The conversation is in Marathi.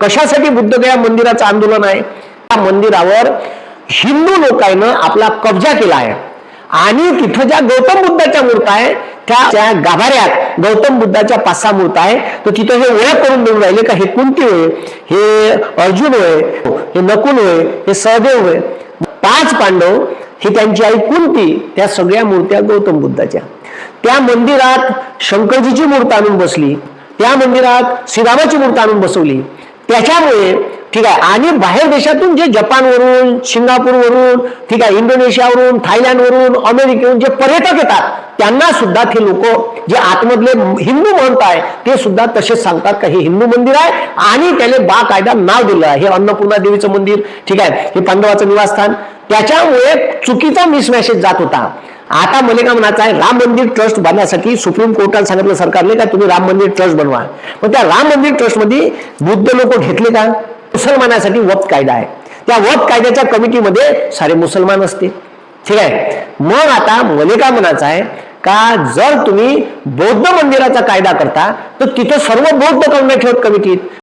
कशासाठी बुद्धगया मंदिराचं आंदोलन आहे? त्या मंदिरावर हिंदू लोकांनं आपला कब्जा केला आहे. आणि तिथं ज्या गौतम बुद्धाच्या मूर्त आहे त्या त्या गाभाऱ्यात गौतम बुद्धाच्या पाच सहा मूर्त आहे तर तिथं हे ओळख करून देऊन राहिले का हे कुंती होय हे अर्जुन होय हे नकुल होय हे सहदेव होय. पाच पांडव ही त्यांची आई कुंती त्या सगळ्या मूर्त्या गौतम बुद्धाच्या. त्या मंदिरात शंकरजीची मूर्त आणून बसली. त्या मंदिरात श्रीरामाची मूर्त आणून बसवली. त्याच्यामुळे ठीक आहे आणि बाहेर देशातून जे जपानवरून सिंगापूरवरून ठीक आहे इंडोनेशियावरून थायलंडवरून अमेरिकेवरून जे पर्यटक येतात त्यांना सुद्धा ते लोक जे आतमधले हिंदू म्हणत आहे ते सुद्धा तसेच सांगतात का हे हिंदू मंदिर आहे आणि त्याला बा कायदा नाव दिलं आहे. हे अन्नपूर्णा देवीचं मंदिर ठीक आहे हे पांडवाचं निवासस्थान. त्याच्यामुळे चुकीचा मिसमॅसेज जात होता. आता मला काय म्हणायचं आहे राम मंदिर ट्रस्ट बांधण्यासाठी सुप्रीम कोर्टाने सांगितलं सरकारने का तुम्ही राम मंदिर ट्रस्ट बनवा. पण त्या राम मंदिर ट्रस्टमध्ये बुद्ध लोक घेतले का? मुसलमानासाठी वक्त कायदा आहे. त्या वक्त कायद्याच्या कमिटीमध्ये सारे मुसलमान असते ठीक आहे? मग आता मला काय म्हणायचं आहे का जर तुम्ही बौद्ध मंदिराचा कायदा करता तर तिथं सर्व बौद्ध करून ठेवत कमिटीत.